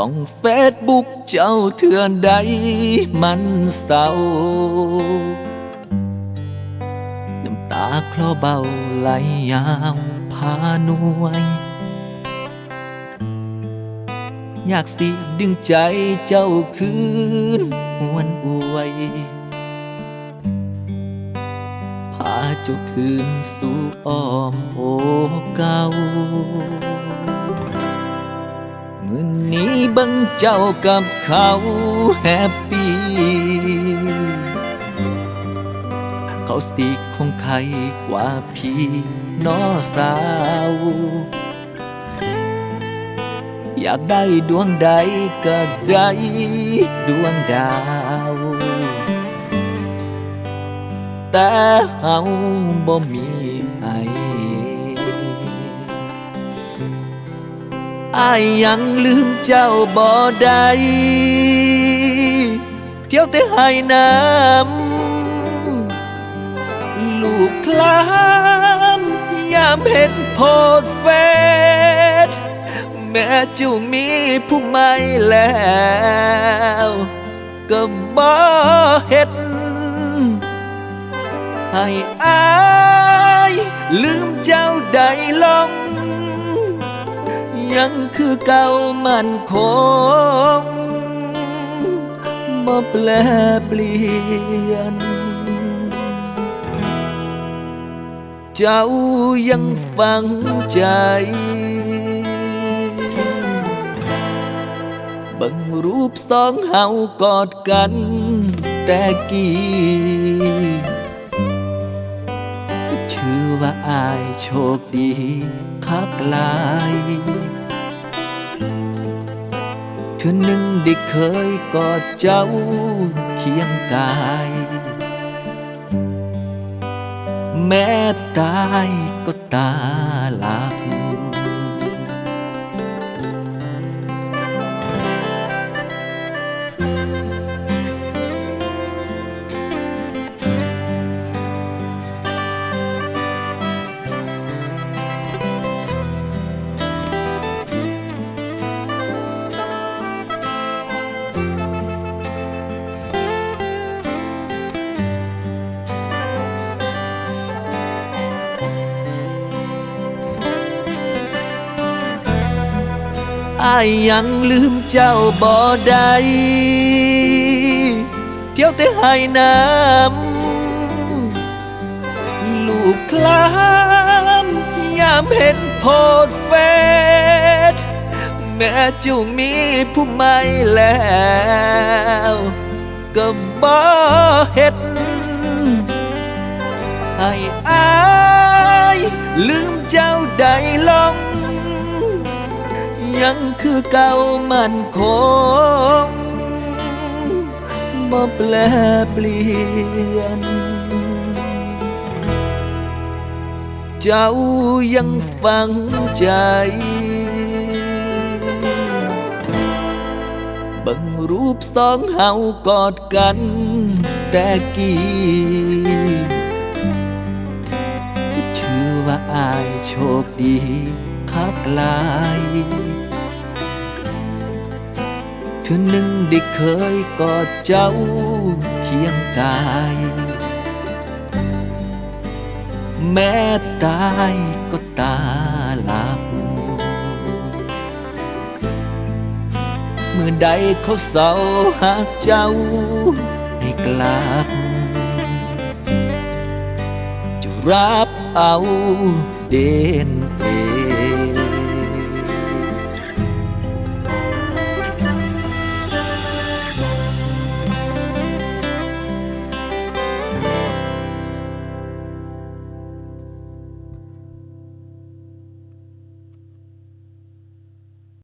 ส่องเฟซบุ๊กเจ้าเถื่อนใดมันเศร้า น้ำตาคลอเบาไหลยาวพานวย อยากสิดึงใจเจ้าคืนหวนอวย พาเจ้าคืนสู่อ้อมโอเก่า มือนี้บังเจ้ากับเขาแฮปปี้ เขาสิคงใครกว่าพี่น้อสาว อยากได้ดวงใดก็ได้ดวงดาว แต่เฮาบ่มีไอ อายยังลืมเจ้าบ่ได้เที่ยวแต่ให้น้ำลูกคลามยามเห็นโพดเฟซแม้เจ้ามีผู้ใหม่แล้วก็บ่เฮ็ดให้อายลืมเจ้าได้ลง ยังคือเก่ามันคงบ่แปลเปลี่ยน เจ้ายังฝังใจบิ่งรูปสองเฮากอดกันแต่กี้ชื่อว่าอายโชคดีคักลาย อหนึ่งได้เคยกอดเจ้าเคียงกาย แม้ตายก็ตาลา อายยังลืมเจ้าบ่ได้เที่ยวแต่ให้น้ำลูกคลามยามเห็นโพดเฟซแม้เจ้ามีผู้ใหม่แล้วก็บ่เฮ็ดให้อายลืมเจ้าได้ลง ยังคือเก่ามันคงบ่แปลเปลี่ยน เจ้ายังฝังใจบิ่งรูปสองเฮากอดกัน แต่กี้ชื่อว่าอายโชคดีคักลาย ธอหนึ่งได้เคยกอดเจ้าเคียงกาย แม้ตายก็ตาหลับ เมื่อใดเขาเศร้าหากเจ้าให้กลับ จะรับเอาเด่น